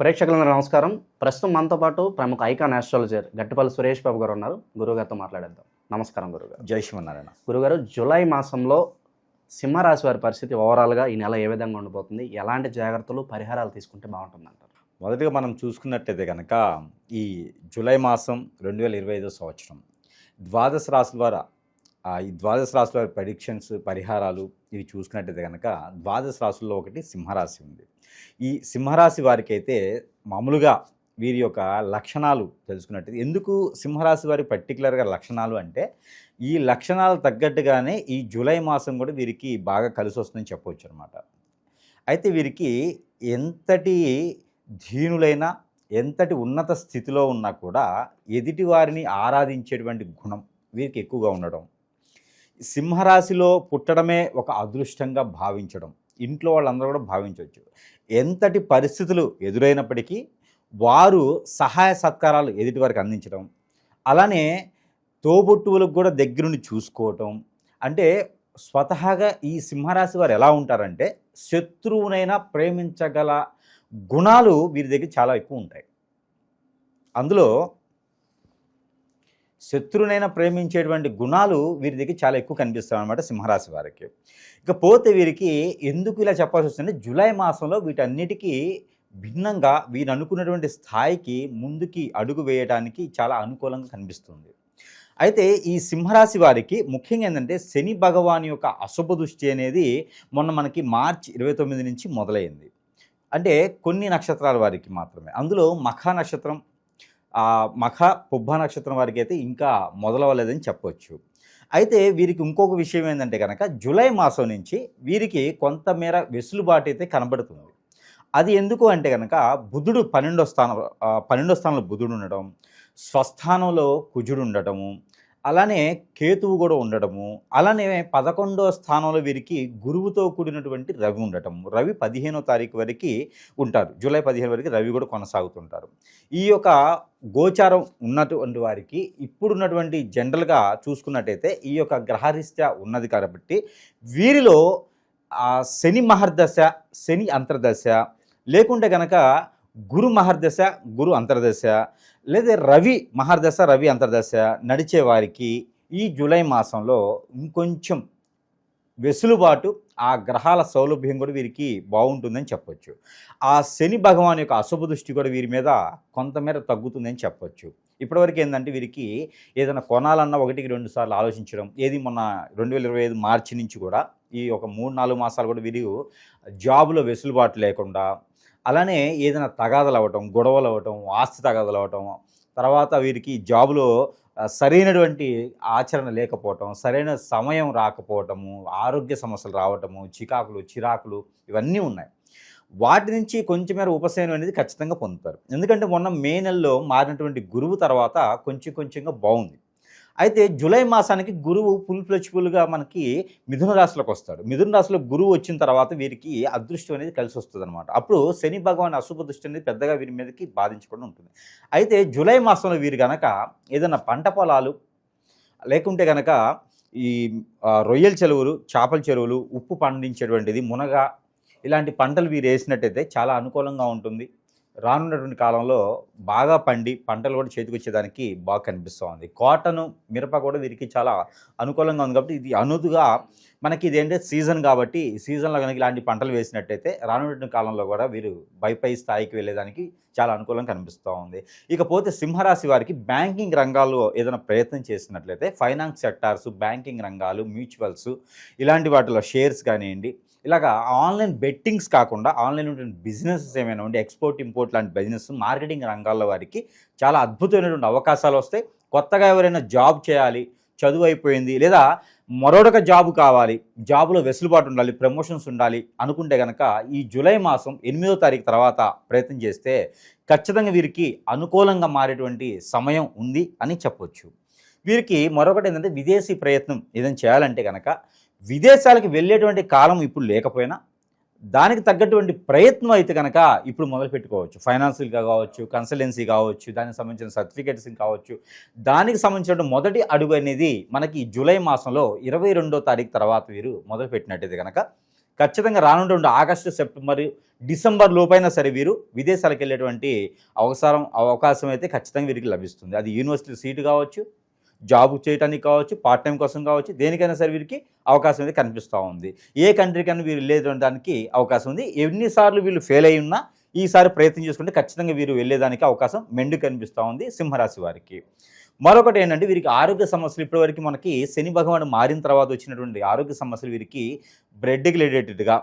ప్రేక్షకులందరూ నమస్కారం. ప్రస్తుతం మనతో పాటు ప్రముఖ ఐకాన్ ఆస్ట్రాలజర్ గట్టిపల్లి సురేష్ బాబు గారు ఉన్నారు. గురుగారితో మాట్లాడేద్దాం. నమస్కారం గురుగారు జై శ్రీమన్నారాయణ. గురుగారు జూలై మాసంలో సింహరాశి వారి పరిస్థితి ఓవరాల్గా ఈ నెల ఏ విధంగా ఉండిపోతుంది? ఎలాంటి జాగ్రత్తలు పరిహారాలు తీసుకుంటే బాగుంటుందంటారు? మొదటిగా మనం చూసుకున్నట్టయితే కనుక ఈ జూలై మాసం రెండు వేల ఇరవై ఐదో సంవత్సరం ద్వాదశ రాశుల వారు ఆ, ఈ ద్వాదశ రాశుల వారి ప్రెడిక్షన్స్ పరిహారాలు ఇవి చూసుకున్నట్టయితే కనుక ద్వాదశ రాశుల్లో ఒకటి సింహరాశి ఉంది. ఈ సింహరాశి వారికి అయితే మామూలుగా వీరి యొక్క లక్షణాలు తెలుసుకున్నట్టయితే ఎందుకు సింహరాశి వారి పర్టికులర్గా లక్షణాలు అంటే ఈ లక్షణాలు తగ్గట్టుగానే ఈ జూలై మాసం కూడా వీరికి బాగా కలిసి వస్తుందని చెప్పవచ్చు అనమాట అయితే వీరికి ఎంతటి ధీనులైన ఎంతటి ఉన్నత స్థితిలో ఉన్నా కూడా ఎదుటి వారిని ఆరాధించేటువంటి గుణం వీరికి ఎక్కువగా ఉండడం సింహరాశిలో పుట్టడమే ఒక అదృష్టంగా భావించడం. ఇంట్లో వాళ్ళందరూ కూడా భావించవచ్చు. ఎంతటి పరిస్థితులు ఎదురైనప్పటికీ వారు సహాయ సత్కారాలు ఎదుటి వారికి అందించడం. అలానే తోబుట్టువులకు కూడా దగ్గరుండి చూసుకోవటం. అంటే స్వతహాగా ఈ సింహరాశి వారు ఎలా ఉంటారంటే శత్రువునైనా ప్రేమించగల గుణాలు వీరి దగ్గర చాలా ఎక్కువ ఉంటాయి. అందులో శత్రునైనా ప్రేమించేటువంటి గుణాలు వీరి దగ్గర చాలా ఎక్కువ కనిపిస్తాయి అనమాట సింహరాశి వారికి. ఇకపోతే వీరికి ఎందుకు ఇలా చెప్పాల్సి వస్తుంది? జూలై మాసంలో వీటన్నిటికీ భిన్నంగా వీరు అనుకున్నటువంటి స్థాయికి ముందుకి అడుగు వేయడానికి చాలా అనుకూలంగా కనిపిస్తుంది. అయితే ఈ సింహరాశి వారికి ముఖ్యంగా ఏంటంటే శని భగవాన్ యొక్క అశుభ దృష్టి అనేది మొన్న మనకి మార్చి ఇరవై తొమ్మిది నుంచి మొదలైంది. అంటే కొన్ని నక్షత్రాల వారికి మాత్రమే. అందులో మఖా నక్షత్రం మఖ పుబ్బ నక్షత్రం వారికి అయితే ఇంకా మొదలవ్వలేదని చెప్పొచ్చు. అయితే వీరికి ఇంకొక విషయం ఏంటంటే కనుక జూలై మాసం నుంచి వీరికి కొంతమేర వెసులుబాటు అయితే కనబడుతుంది. అది ఎందుకు అంటే కనుక బుధుడు పన్నెండో స్థానం పన్నెండో స్థానంలో బుధుడు ఉండడం స్వస్థానంలో కుజుడు ఉండటము అలానే కేతువు కూడా ఉండటము అలానే పదకొండో స్థానంలో వీరికి గురువుతో కూడినటువంటి రవి ఉండటం. రవి పదిహేనో తారీఖు వరకు ఉంటారు. జూలై పదిహేను వరకు రవి కూడా కొనసాగుతుంటారు. ఈ యొక్క గోచారం ఉన్నటువంటి వారికి ఇప్పుడున్నటువంటి జనరల్గా చూసుకున్నట్టయితే ఈ యొక్క గ్రహరీత్యా ఉన్నది కాబట్టి వీరిలో ఆ శని మహర్దశ శని అంతర్దశ లేకుంటే గనక గురు మహర్దశ గురు అంతర్దశ లేదా రవి మహర్దశ రవి అంతర్దశ నడిచే వారికి ఈ జూలై మాసంలో ఇంకొంచెం వెసులుబాటు ఆ గ్రహాల సౌలభ్యం కూడా వీరికి బాగుంటుందని చెప్పొచ్చు. ఆ శని భగవాన్ యొక్క అశుభ దృష్టి కూడా వీరి మీద కొంతమేర తగ్గుతుందని చెప్పొచ్చు. ఇప్పటివరకు ఏంటంటే వీరికి ఏదైనా కొనాలన్నా ఒకటికి రెండు సార్లు ఆలోచించడం ఏది మొన్న రెండు వేల ఇరవై ఐదు మార్చి నుంచి కూడా ఈ ఒక మూడు నాలుగు మాసాలు కూడా వీరు జాబులో వెసులుబాటు లేకుండా అలానే ఏదైనా తగాదలు అవ్వటం గొడవలు అవ్వటం ఆస్తి తగాదలు అవ్వటం తర్వాత వీరికి జాబులో సరైనటువంటి ఆచరణ లేకపోవటం సరైన సమయం రాకపోవటము ఆరోగ్య సమస్యలు రావటము చికాకులు చిరాకులు ఇవన్నీ ఉన్నాయి. వాటి నుంచి కొంచెం మేర ఉపశమనం అనేది ఖచ్చితంగా పొందుతారు. ఎందుకంటే మొన్న మే నెలలో మారినటువంటి గురువు తర్వాత కొంచెం కొంచెంగా బాగుంది. అయితే జూలై మాసానికి గురువు ఫుల్ ఫ్లెచ్ఫుల్గా మనకి మిథున రాశిలోకి వస్తాడు. మిథున రాశిలో గురువు వచ్చిన తర్వాత వీరికి అదృష్టం అనేది కలిసి వస్తుంది అనమాట అప్పుడు శని భగవాన్ అశుభ దృష్టి అనేది పెద్దగా వీరి మీదకి బాధించకుండా ఉంటుంది. అయితే జూలై మాసంలో వీరు కనుక ఏదైనా పంట పొలాలు లేకుంటే కనుక ఈ రొయ్యల చెరువులు చేపల చెరువులు ఉప్పు పండించేటువంటిది మునగ ఇలాంటి పంటలు వీరు వేసినట్టయితే చాలా అనుకూలంగా ఉంటుంది. రానున్నటువంటి కాలంలో బాగా పండి పంటలు కూడా చేతికొచ్చేదానికి బాగా కనిపిస్తూ ఉంది. కాటన్ మిరప కూడా వీరికి చాలా అనుకూలంగా ఉంది కాబట్టి ఇది అనుదుగా మనకి ఇది ఏంటంటే సీజన్ కాబట్టి సీజన్లో కనుక ఇలాంటి పంటలు వేసినట్టయితే రానున్నటువంటి కాలంలో కూడా వీరు పై స్థాయికి వెళ్ళేదానికి చాలా అనుకూలంగా కనిపిస్తూ ఉంది. ఇకపోతే సింహరాశి వారికి బ్యాంకింగ్ రంగాల్లో ఏదైనా ప్రయత్నం చేసినట్లయితే ఫైనాన్స్ సెక్టార్స్ బ్యాంకింగ్ రంగాలు మ్యూచువల్స్ ఇలాంటి వాటిలో షేర్స్ కానివ్వండి ఇలాగా ఆన్లైన్ బెట్టింగ్స్ కాకుండా ఆన్లైన్ బిజినెసెస్ ఏమైనా ఉంటే ఎక్స్పోర్ట్ ఇంపోర్ట్ లాంటి బిజినెస్ మార్కెటింగ్ రంగాల్లో వారికి చాలా అద్భుతమైనటువంటి అవకాశాలు వస్తాయి. కొత్తగా ఎవరైనా జాబ్ చేయాలి చదువు అయిపోయింది లేదా మరొక జాబ్ కావాలి జాబ్లో వెసులుబాటు ఉండాలి ప్రమోషన్స్ ఉండాలి అనుకుంటే కనుక ఈ జూలై మాసం ఎనిమిదో తారీఖు తర్వాత ప్రయత్నం చేస్తే ఖచ్చితంగా వీరికి అనుకూలంగా మారేటువంటి సమయం ఉంది అని చెప్పొచ్చు. వీరికి మరొకటి ఏంటంటే విదేశీ ప్రయత్నం ఏదైనా చేయాలంటే కనుక విదేశాలకు వెళ్ళేటువంటి కాలం ఇప్పుడు లేకపోయినా దానికి తగ్గటువంటి ప్రయత్నం అయితే కనుక ఇప్పుడు మొదలు పెట్టుకోవచ్చు. ఫైనాన్షియల్గా కావచ్చు కన్సల్టెన్సీ కావచ్చు దానికి సంబంధించిన సర్టిఫికేట్స్ కావచ్చు. దానికి సంబంధించిన మొదటి అడుగు అనేది మనకి జూలై మాసంలో ఇరవై రెండో తారీఖు తర్వాత వీరు మొదలు పెట్టినట్టయితే కనుక ఖచ్చితంగా రానున్నటువంటి ఆగస్టు సెప్టెంబర్ డిసెంబర్ లోపైనా సరే వీరు విదేశాలకు వెళ్ళేటువంటి అవసరం అవకాశం అయితే ఖచ్చితంగా వీరికి లభిస్తుంది. అది యూనివర్సిటీ సీటు కావచ్చు జాబ్ చేయడానికి కావచ్చు పార్ట్ టైం కోసం కావచ్చు దేనికైనా సరే వీరికి అవకాశం అనేది కనిపిస్తూ ఉంది. ఏ కంట్రీకైనా వీరు వెళ్ళేదానికి అవకాశం ఉంది. ఎన్నిసార్లు వీళ్ళు ఫెయిల్ అయి ఉన్నా ఈసారి ప్రయత్నం చేసుకుంటే ఖచ్చితంగా వీరు వెళ్ళేదానికి అవకాశం మెండు కనిపిస్తూ ఉంది సింహరాశి వారికి. మరొకటి ఏంటంటే వీరికి ఆరోగ్య సమస్యలు ఇప్పటివరకు మనకి శని భగవాన్ మారిన తర్వాత వచ్చినటువంటి ఆరోగ్య సమస్యలు వీరికి బ్రెడ్కి రిలేటెడ్గా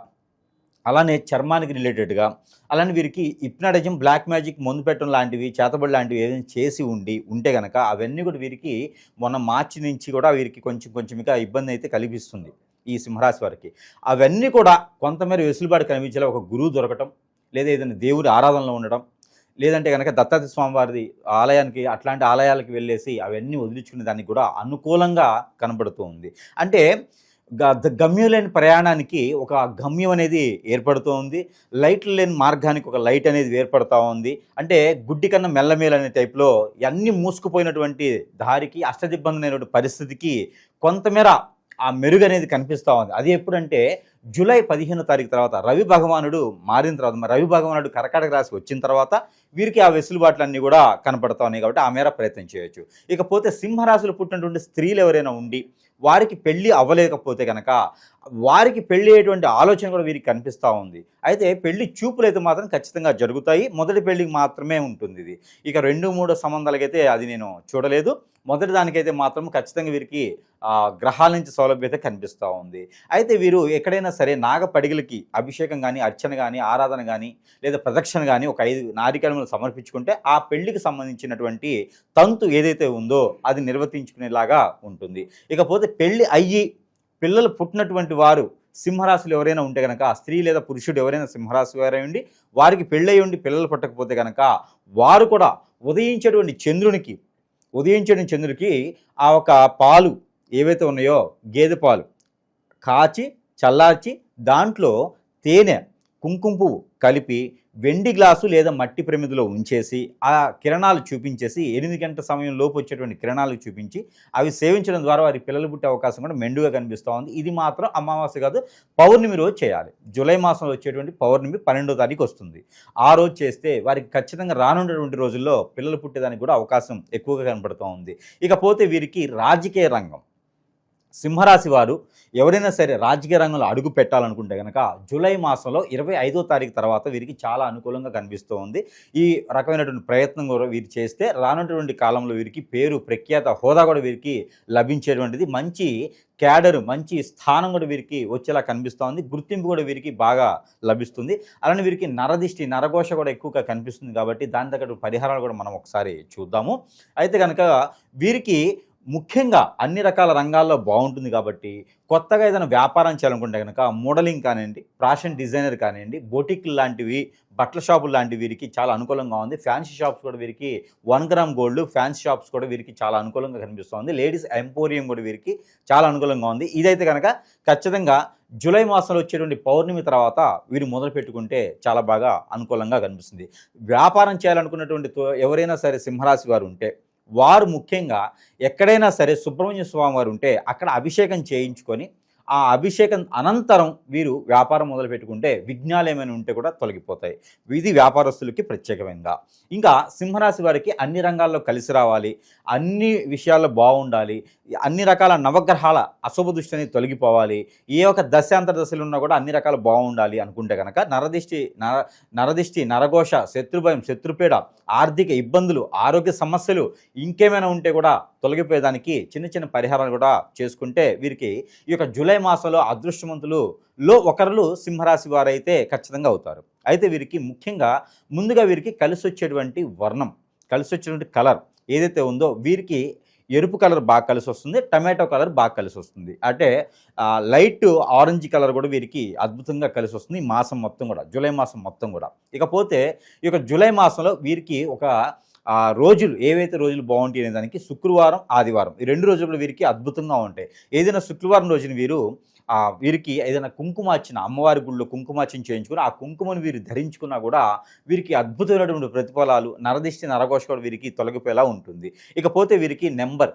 అలానే చర్మానికి రిలేటెడ్గా అలానే వీరికి ఇప్నాటిజం బ్లాక్ మ్యాజిక్ మందు పెట్టడం లాంటివి చేతబడి లాంటివి ఏదైనా చేసి ఉండి ఉంటే కనుక అవన్నీ కూడా వీరికి మొన్న మార్చి నుంచి కూడా వీరికి కొంచెం కొంచెంగా ఇబ్బంది అయితే కలిగిస్తుంది ఈ సింహరాశి వారికి. అవన్నీ కూడా కొంతమేర వెసులుబాటు కనిపించేలా ఒక గురువు దొరకటం లేదా ఏదైనా దేవుడి ఆరాధనలో ఉండడం లేదంటే కనుక దత్తాత్రి స్వామివారిది ఆలయానికి అట్లాంటి ఆలయాలకు వెళ్ళేసి అవన్నీ వదిలించుకునే దానికి కూడా అనుకూలంగా కనబడుతూ ఉంది. అంటే గమ్యం లేని ప్రయాణానికి ఒక గమ్యం అనేది ఏర్పడుతూ ఉంది. లైట్లు లేని మార్గానికి ఒక లైట్ అనేది ఏర్పడుతూ ఉంది. అంటే గుడ్డి కన్నా మెల్లమేలు అనే టైప్లో అన్నీ మూసుకుపోయినటువంటి దారికి అష్టదిబ్బందైనటువంటి పరిస్థితికి కొంతమేర ఆ మెరుగు అనేది కనిపిస్తూ ఉంది. అది ఎప్పుడంటే జూలై పదిహేను తారీఖు తర్వాత రవి భగవానుడు మారిన తర్వాత రవి భగవానుడు కర్కాటక రాశి వచ్చిన తర్వాత వీరికి ఆ వెసులుబాట్లన్నీ కూడా కనపడతా ఉన్నాయి కాబట్టి ఆ మేర ప్రయత్నం చేయొచ్చు. ఇకపోతే సింహరాశులు పుట్టినటువంటి స్త్రీలు ఎవరైనా ఉండి వారికి పెళ్ళి అవ్వలేకపోతే కనుక వారికి పెళ్ళి అయ్యేటువంటి ఆలోచన కూడా వీరికి కనిపిస్తూ ఉంది. అయితే పెళ్ళి చూపులు అయితే మాత్రం ఖచ్చితంగా జరుగుతాయి. మొదటి పెళ్ళికి మాత్రమే ఉంటుంది ఇది. ఇక రెండు మూడు సంబంధాలకైతే అది నేను చూడలేదు. మొదటి దానికైతే మాత్రం ఖచ్చితంగా వీరికి గ్రహాల నుంచి సౌలభ్యత కనిపిస్తూ ఉంది. అయితే వీరు ఎక్కడైనా సరే నాగపడిగలకి అభిషేకం కానీ అర్చన కానీ ఆరాధన కానీ లేదా ప్రదక్షిణ కానీ ఒక ఐదు నారికలములు సమర్పించుకుంటే ఆ పెళ్ళికి సంబంధించినటువంటి తంతు ఏదైతే ఉందో అది నిర్వర్తించుకునేలాగా ఉంటుంది. ఇకపోతే పెళ్ళి అయ్యి పిల్లలు పుట్టినటువంటి వారు సింహరాశులు ఎవరైనా ఉంటే కనుక స్త్రీ లేదా పురుషుడు ఎవరైనా సింహరాశి వారై ఉండి వారికి పెళ్ళయి ఉండి పిల్లలు పుట్టకపోతే కనుక వారు కూడా ఉదయించేటువంటి చంద్రునికి ఉదయించేటువంటి చంద్రుడికి ఆ ఒక పాలు ఏవైతే ఉన్నాయో గేదె పాలు కాచి చల్లార్చి దాంట్లో తేనె కుంకుమ పువ్వు కలిపి వెండి గ్లాసు లేదా మట్టి ప్రమిదిలో ఉంచేసి ఆ కిరణాలు చూపించేసి ఎనిమిది గంటల సమయం లోపు వచ్చేటువంటి కిరణాలు చూపించి అవి సేవించడం ద్వారా వారి పిల్లలు పుట్టే అవకాశం కూడా మెండుగా కనిపిస్తూ ఉంది. ఇది మాత్రం అమావాస్య కాదు పౌర్ణమి రోజు చేయాలి. జూలై మాసంలో వచ్చేటువంటి పౌర్ణమి పన్నెండో తారీఖు వస్తుంది. ఆ రోజు చేస్తే వారికి ఖచ్చితంగా రానున్నటువంటి రోజుల్లో పిల్లలు పుట్టేదానికి కూడా అవకాశం ఎక్కువగా కనబడుతూ ఉంది. ఇకపోతే వీరికి రాజకీయ రంగం సింహరాశి వారు ఎవరైనా సరే రాజకీయ రంగంలో అడుగు పెట్టాలనుకుంటే కనుక జూలై మాసంలో ఇరవై ఐదో తారీఖు తర్వాత వీరికి చాలా అనుకూలంగా కనిపిస్తూ ఉంది. ఈ రకమైనటువంటి ప్రయత్నం కూడా వీరు చేస్తే రానటువంటి కాలంలో వీరికి పేరు ప్రఖ్యాత హోదా కూడా వీరికి లభించేటువంటిది. మంచి క్యాడర్ మంచి స్థానం కూడా వీరికి వచ్చేలా కనిపిస్తూ ఉంది. గుర్తింపు కూడా వీరికి బాగా లభిస్తుంది. అలానే వీరికి నరదిష్టి నరఘోష కూడా ఎక్కువగా కనిపిస్తుంది కాబట్టి దాని తగ్గట్టు పరిహారాలు కూడా మనం ఒకసారి చూద్దాము. అయితే కనుక వీరికి ముఖ్యంగా అన్ని రకాల రంగాల్లో బాగుంటుంది కాబట్టి కొత్తగా ఏదైనా వ్యాపారం చేయాలనుకుంటే కనుక మోడలింగ్ కానివ్వండి ఫ్యాషన్ డిజైనర్ కానివ్వండి బొటిక్ లాంటివి బట్టల షాపులు లాంటివి వీరికి చాలా అనుకూలంగా ఉంది. ఫ్యాన్సీ షాప్స్ కూడా వీరికి one gram gold fancy shops కూడా వీరికి చాలా అనుకూలంగా కనిపిస్తుంది లేడీస్ ఎంపోరియం కూడా వీరికి చాలా అనుకూలంగా ఉంది. ఇదైతే కనుక ఖచ్చితంగా జూలై మాసంలో వచ్చేటువంటి పౌర్ణమి తర్వాత వీరు మొదలు పెట్టుకుంటే చాలా బాగా అనుకూలంగా కనిపిస్తుంది. వ్యాపారం చేయాలనుకున్నటువంటి ఎవరైనా సరే సింహరాశి వారు ఉంటే వారు ముఖ్యంగా ఎక్కడైనా సరే సుబ్రహ్మణ్య స్వామి వారు ఉంటే అక్కడ అభిషేకం చేయించుకొని ఆ అభిషేకం అనంతరం వీరు వ్యాపారం మొదలు పెట్టుకుంటే విఘ్నాలు ఏమైనా ఉంటే కూడా తొలగిపోతాయి. ఇది వ్యాపారస్తులకి ప్రత్యేకమైనదా ఇంకా సింహరాశి వారికి అన్ని రంగాల్లో కలిసి రావాలి అన్ని విషయాల్లో బాగుండాలి అన్ని రకాల నవగ్రహాల అశుభ దృష్టి అనేది తొలగిపోవాలి ఏ ఒక దశాంతర దశలు ఉన్నా కూడా అన్ని రకాలు బాగుండాలి అనుకుంటే కనుక నరదిష్టి నర నరదిష్టి నరఘోష శత్రుభయం శత్రుపీడ ఆర్థిక ఇబ్బందులు ఆరోగ్య సమస్యలు ఇంకేమైనా ఉంటే కూడా తొలగిపోయేదానికి చిన్న చిన్న పరిహారాలు కూడా చేసుకుంటే వీరికి ఈ యొక్క జూలై జూలై మాసంలో అదృష్టవంతులు లో ఒకరు సింహరాశి వారైతే ఖచ్చితంగా అవుతారు. అయితే వీరికి ముఖ్యంగా ముందుగా వీరికి కలిసి వచ్చేటువంటి వర్ణం కలిసి వచ్చేటువంటి కలర్ ఏదైతే ఉందో వీరికి ఎరుపు కలర్ బాగా కలిసి వస్తుంది టమాటో కలర్ బాగా కలిసి వస్తుంది అంటే లైట్ ఆరెంజ్ కలర్ కూడా వీరికి అద్భుతంగా కలిసి వస్తుంది ఈ మాసం మొత్తం కూడా జూలై మాసం మొత్తం కూడా. ఇకపోతే ఈ యొక్క జూలై మాసంలో వీరికి ఒక ఆ రోజులు ఏవైతే రోజులు బాగుంటాయి అనే దానికి శుక్రవారం ఆదివారం. ఈ రెండు రోజులు కూడా వీరికి అద్భుతంగా ఉంటాయి. ఏదైనా శుక్రవారం రోజున వీరు ఆ వీరికి ఏదైనా కుంకుమార్చన అమ్మవారి గుళ్ళో కుంకుమార్చన చేయించుకుని ఆ కుంకుమను వీరు ధరించుకున్నా కూడా వీరికి అద్భుతమైనటువంటి ప్రతిఫలాలు నరదిష్టి నరఘోష కూడా వీరికి తొలగిపోయేలా ఉంటుంది. ఇకపోతే వీరికి నెంబర్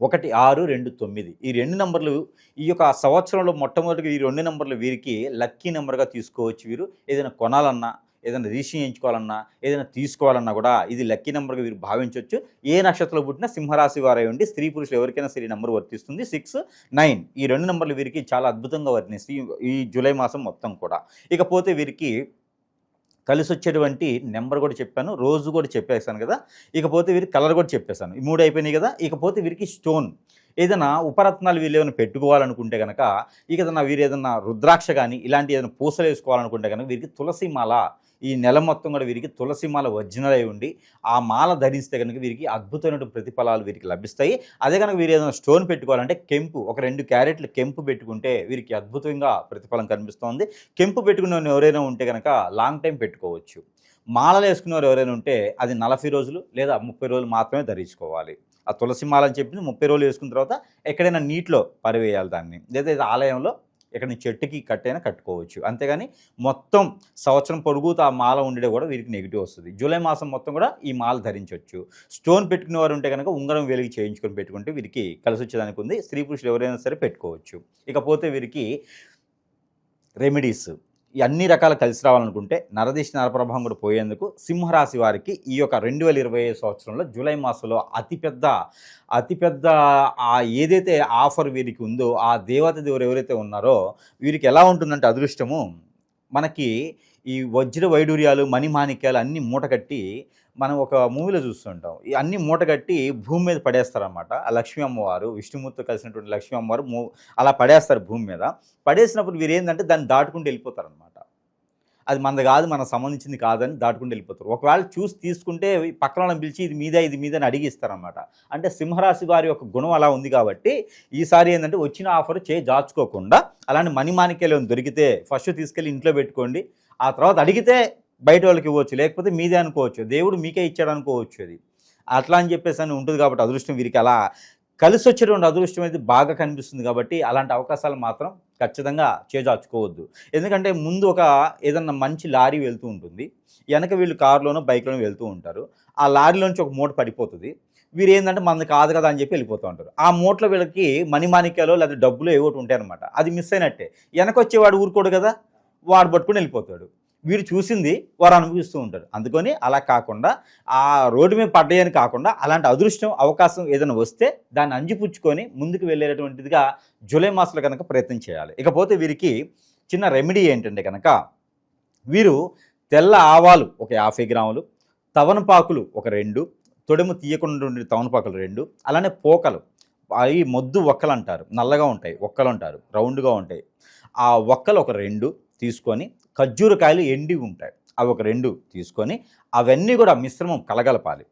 ఒకటి ఆరు రెండు తొమ్మిది. ఈ రెండు నెంబర్లు ఈ యొక్క సంవత్సరంలో మొట్టమొదటిగా ఈ రెండు నెంబర్లు వీరికి లక్కీ నెంబర్గా తీసుకోవచ్చు వీరు. ఏదైనా కొనాలన్నా ఏదైనా రిజిస్ట్రేషన్ చేయించుకోవాలన్నా ఏదైనా తీసుకోవాలన్నా కూడా ఇది లక్కీ నెంబర్గా వీరు భావించవచ్చు ఏ నక్షత్రంలో పుట్టినా సింహరాశి వారై ఉండి స్త్రీ పురుషులు ఎవరికైనా సరే నెంబర్ వర్తిస్తుంది. సిక్స్ నైన్ ఈ రెండు నెంబర్లు వీరికి చాలా అద్భుతంగా వర్తిస్తాయి ఈ జూలై మాసం మొత్తం కూడా. ఇకపోతే వీరికి కలిసి వచ్చేటువంటి నెంబర్ కూడా చెప్పాను రోజు కూడా చెప్పేసాను కదా. ఇకపోతే వీరికి కలర్ కూడా చెప్పేశాను ఈ మూడు అయిపోయినాయి కదా. ఇకపోతే వీరికి స్టోన్. ఏదైనా ఉపరత్నాలు వీళ్ళు ఏమైనా పెట్టుకోవాలనుకుంటే కనుక ఇక ఏదైనా వీరు ఏదైనా రుద్రాక్ష కానీ ఇలాంటి ఏదైనా పూసలు వేసుకోవాలనుకుంటే కనుక వీరికి తులసి మాల ఈ నెల మొత్తం కూడా వీరికి తులసి మాల ఒరిజినల్ అయి ఉండి ఆ మాల ధరిస్తే కనుక వీరికి అద్భుతమైన ప్రతిఫలాలు వీరికి లభిస్తాయి. అదే కనుక వీరు ఏదైనా స్టోన్ పెట్టుకోవాలంటే కెంపు ఒక రెండు క్యారెట్లు కెంపు పెట్టుకుంటే వీరికి అద్భుతంగా ప్రతిఫలం కనిపిస్తోంది. కెంపు పెట్టుకున్న ఎవరైనా ఉంటే కనుక లాంగ్ టైం పెట్టుకోవచ్చు. మాలలు వేసుకున్నవారు ఎవరైనా ఉంటే అది నలభై రోజులు లేదా ముప్పై రోజులు మాత్రమే ధరించుకోవాలి. ఆ తులసి మాల అని చెప్పింది ముప్పై రోజులు వేసుకున్న తర్వాత ఎక్కడైనా నీటిలో పరివేయాలి దాన్ని. లేదా ఆలయంలో ఇక్కడ నుంచి చెట్టుకి కట్టైనా కట్టుకోవచ్చు. అంతేగాని మొత్తం సంవత్సరం పొడుగుతూ ఆ మాల ఉండేది కూడా వీరికి నెగిటివ్ వస్తుంది. జూలై మాసం మొత్తం కూడా ఈ మాల ధరించవచ్చు స్టోన్ పెట్టుకునే వారు ఉంటే కనుక ఉంగరం వెలిగి చేయించుకొని పెట్టుకుంటే వీరికి కలిసి వచ్చేదానికి ఉంది. స్త్రీ పురుషులు ఎవరైనా సరే పెట్టుకోవచ్చు. ఇకపోతే వీరికి రెమెడీస్ ఈ అన్ని రకాల కలిసి రావాలనుకుంటే నరదిశ నరప్రభావం కూడా పోయేందుకు సింహరాశి వారికి ఈ యొక్క రెండు వేల ఇరవై ఐదు సంవత్సరంలో జూలై మాసంలో అతిపెద్ద అతిపెద్ద ఆ ఏదైతే ఆఫర్ వీరికి ఉందో ఆ దేవత దేవుడు ఎవరైతే ఉన్నారో వీరికి ఎలా ఉంటుందంటే అదృష్టము మనకి ఈ వజ్ర వైడూర్యాలు మణిమాణిక్యాలు అన్నీ మూటకట్టి మనం ఒక మూవీలో చూస్తుంటాం. ఈ అన్ని మూటగట్టి భూమి మీద పడేస్తారన్నమాట. ఆ లక్ష్మీ అమ్మవారు విష్ణుమూర్తితో కలిసినటువంటి లక్ష్మీ అమ్మవారు మూ అలా పడేస్తారు భూమి మీద. పడేసినప్పుడు వీరు ఏంటంటే దాన్ని దాటుకుంటూ వెళ్ళిపోతారనమాట అది మనది కాదు మనకు సంబంధించింది కాదని దాటుకుంటూ వెళ్ళిపోతారు. ఒకవేళ చూసి తీసుకుంటే పక్కన వాళ్ళని పిలిచి ఇది మీద ఇది మీద అని అడిగిస్తారనమాట అంటే సింహరాశి వారి యొక్క గుణం అలా ఉంది కాబట్టి ఈసారి ఏంటంటే వచ్చిన ఆఫర్ చేయి దాచుకోకుండా అలాంటి మణిమాణిక్యాలు దొరికితే ఫస్ట్ తీసుకెళ్ళి ఇంట్లో పెట్టుకోండి. ఆ తర్వాత అడిగితే బయట వాళ్ళకి ఇవ్వచ్చు లేకపోతే మీదే అనుకోవచ్చు దేవుడు మీకే ఇచ్చాడు అనుకోవచ్చు అది. అట్లా అని చెప్పేసి అని ఉంటుంది కాబట్టి అదృష్టం వీరికి అలా కలిసి వచ్చేటువంటి అదృష్టం అనేది బాగా కనిపిస్తుంది కాబట్టి అలాంటి అవకాశాలు మాత్రం ఖచ్చితంగా చేజార్చుకోవద్దు. ఎందుకంటే ముందు ఒక ఏదన్నా మంచి లారీ వెళ్తూ ఉంటుంది వెనక వీళ్ళు కారులోనో బైక్లోనో వెళ్తూ ఉంటారు. ఆ లారీలోంచి ఒక మూట పడిపోతుంది. వీరు ఏంటంటే మనది కాదు కదా అని చెప్పి వెళ్ళిపోతూ ఉంటారు. ఆ మూటలో వీళ్ళకి మణిమాణిక్యాలు లేదా డబ్బులు ఏవోటి ఒకటి ఉంటాయి అనమాట అది మిస్ అయినట్టే. వెనక వచ్చేవాడు ఊరుకోడు కదా వాడు పట్టుకుని వెళ్ళిపోతాడు. వీరు చూసింది వారు అనుభవిస్తూ ఉంటారు. అందుకని అలా కాకుండా ఆ రోడ్డు మీద పడ్డాయని కాకుండా అలాంటి అదృష్టం అవకాశం ఏదైనా వస్తే దాన్ని అంజిపుచ్చుకొని ముందుకు వెళ్ళేటటువంటిదిగా జూలై మాసంలో కనుక ప్రయత్నం చేయాలి. ఇకపోతే వీరికి చిన్న రెమెడీ ఏంటంటే కనుక వీరు తెల్ల ఆవాలు ఒక యాభై గ్రాములు తవనపాకులు ఒక రెండు తొడెము తీయకుండా ఉండే తవనపాకులు రెండు అలానే పోకలు. అవి మొద్దు ఒక్కలు అంటారు. నల్లగా ఉంటాయి ఒక్కలు అంటారు రౌండ్గా ఉంటాయి. ఆ ఒక్కలు ఒక రెండు తీసుకొని ఖర్జూరకాయలు ఎండి ఉంటాయి. అవి ఒక రెండు తీసుకొని అవన్నీ కూడా మిశ్రమం కలగలపాలి.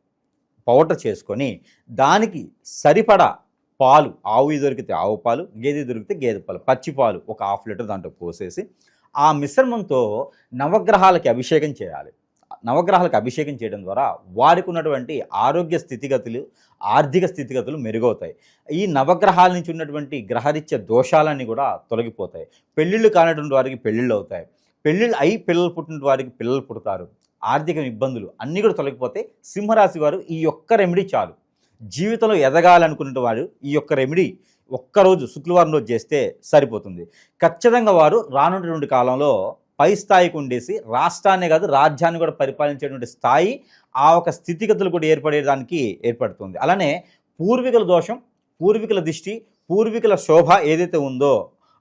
పౌడర్ చేసుకొని దానికి సరిపడా పాలు ఆవు దొరికితే ఆవు పాలు గేదె దొరికితే గేదె పాలు పచ్చి పాలు ఒక హాఫ్ లీటర్ దాంట్లో పోసేసి ఆ మిశ్రమంతో నవగ్రహాలకి అభిషేకం చేయాలి. నవగ్రహాలకు అభిషేకం చేయడం ద్వారా వారికి ఉన్నటువంటి ఆరోగ్య స్థితిగతులు ఆర్థిక స్థితిగతులు మెరుగవుతాయి. ఈ నవగ్రహాల నుంచి ఉన్నటువంటి గ్రహరీత్య దోషాలన్నీ కూడా తొలగిపోతాయి. పెళ్ళిళ్ళు కానటువంటి వారికి పెళ్ళిళ్ళు అవుతాయి. పెళ్ళిళ్ళు అయి పిల్లలు పుట్టిన వారికి పిల్లలు పుడతారు. ఆర్థిక ఇబ్బందులు అన్నీ కూడా తొలగిపోతే సింహరాశి వారు ఈ ఒక్క రెమెడీ చాలు. జీవితంలో ఎదగాలనుకున్న వారు ఈ యొక్క రెమెడీ ఒక్కరోజు శుక్రవారం రోజు చేస్తే సరిపోతుంది. ఖచ్చితంగా వారు రానున్నటువంటి కాలంలో పై స్థాయికి ఉండేసి రాష్ట్రాన్ని కాదు రాజ్యాన్ని కూడా పరిపాలించేటువంటి స్థాయి ఆ ఒక స్థితిగతులు కూడా ఏర్పడేదానికి ఏర్పడుతుంది. అలానే పూర్వీకుల దోషం పూర్వీకుల దృష్టి పూర్వీకుల శోభ ఏదైతే ఉందో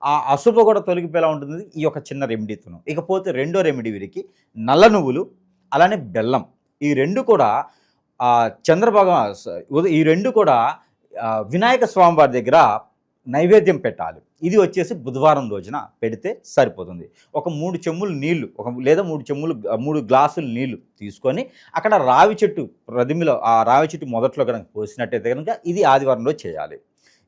ఆ అశుభ కూడా తొలగిపోయేలా ఉంటుంది ఈ యొక్క చిన్న రెమెడీతో ఇకపోతే రెండో రెమెడీ వీరికి నల్ల నువ్వులు అలానే బెల్లం. ఈ రెండు కూడా చంద్రభాగం ఈ రెండు కూడా వినాయక స్వామి వారి దగ్గర నైవేద్యం పెట్టాలి. ఇది వచ్చేసి బుధవారం రోజున పెడితే సరిపోతుంది. ఒక మూడు చెమ్ములు నీళ్ళు ఒక లేదా మూడు చెమ్ములు మూడు గ్లాసులు నీళ్ళు తీసుకొని అక్కడ రావి చెట్టు ప్రతిమలో ఆ రావి చెట్టు మొదట్లో కనుక పోసినట్టయితే కనుక ఇది ఆదివారంలో చేయాలి.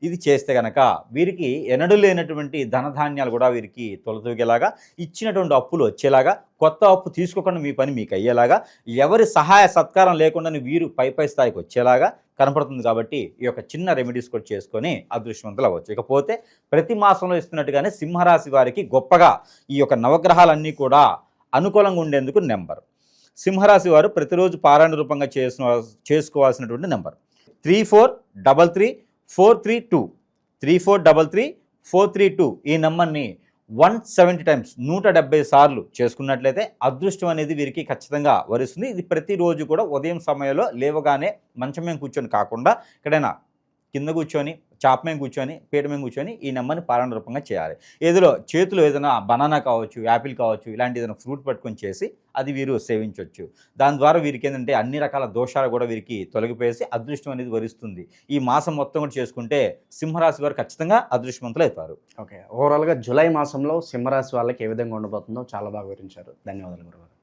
ఇది చేస్తే కనుక వీరికి ఎనడు లేనటువంటి ధనధాన్యాలు కూడా వీరికి తొలతూగేలాగా ఇచ్చినటువంటి అప్పులు వచ్చేలాగా కొత్త అప్పు తీసుకోకుండా మీ పని మీకు అయ్యేలాగా ఎవరి సహాయ సత్కారం లేకుండా వీరు పై పై స్థాయికి వచ్చేలాగా కనపడుతుంది కాబట్టి ఈ యొక్క చిన్న రెమెడీస్ కూడా చేసుకొని అదృష్టవంతులు అవ్వచ్చు. ఇకపోతే ప్రతి మాసంలో ఇస్తున్నట్టుగానే సింహరాశి వారికి గొప్పగా ఈ యొక్క నవగ్రహాలన్నీ కూడా అనుకూలంగా ఉండేందుకు నెంబర్. సింహరాశి వారు ప్రతిరోజు పారాయణ రూపంగా చేసిన చేసుకోవాల్సినటువంటి number. Three four double three four three two three four double three four three two ఈ నెంబర్ని వన్ సెవెంటీ టైమ్స్ నూట డెబ్బై సార్లు చేసుకున్నట్లయితే అదృష్టం అనేది వీరికి ఖచ్చితంగా వరిస్తుంది. ఇది ప్రతిరోజు కూడా ఉదయం సమయంలో లేవగానే మంచం కూర్చొని కాకుండా ఎక్కడైనా కింద కూర్చొని చాప మీద కూర్చొని పీట మీద కూర్చొని ఈ నెంబర్ని పారాయణ రూపంగా చేయాలి. ఏదో చేతిలో ఏదైనా బనానా కావచ్చు యాపిల్ కావచ్చు ఇలాంటి ఏదైనా ఫ్రూట్ పట్టుకొని చేసి అది వీరు సేవించవచ్చు దాని ద్వారా వీరికి ఏంటంటే అన్ని రకాల దోషాలు కూడా వీరికి తొలగిపోయేసి అదృష్టం అనేది వరిస్తుంది. ఈ మాసం మొత్తం కూడా చేసుకుంటే సింహరాశి వారు ఖచ్చితంగా అదృష్టవంతులు అవుతారు. ఓకే. ఓవరాల్గా జూలై మాసంలో సింహరాశి వాళ్ళకి ఏ విధంగా ఉండబోతుందో చాలా బాగా వివరించారు. ధన్యవాదాలు గురుగారు.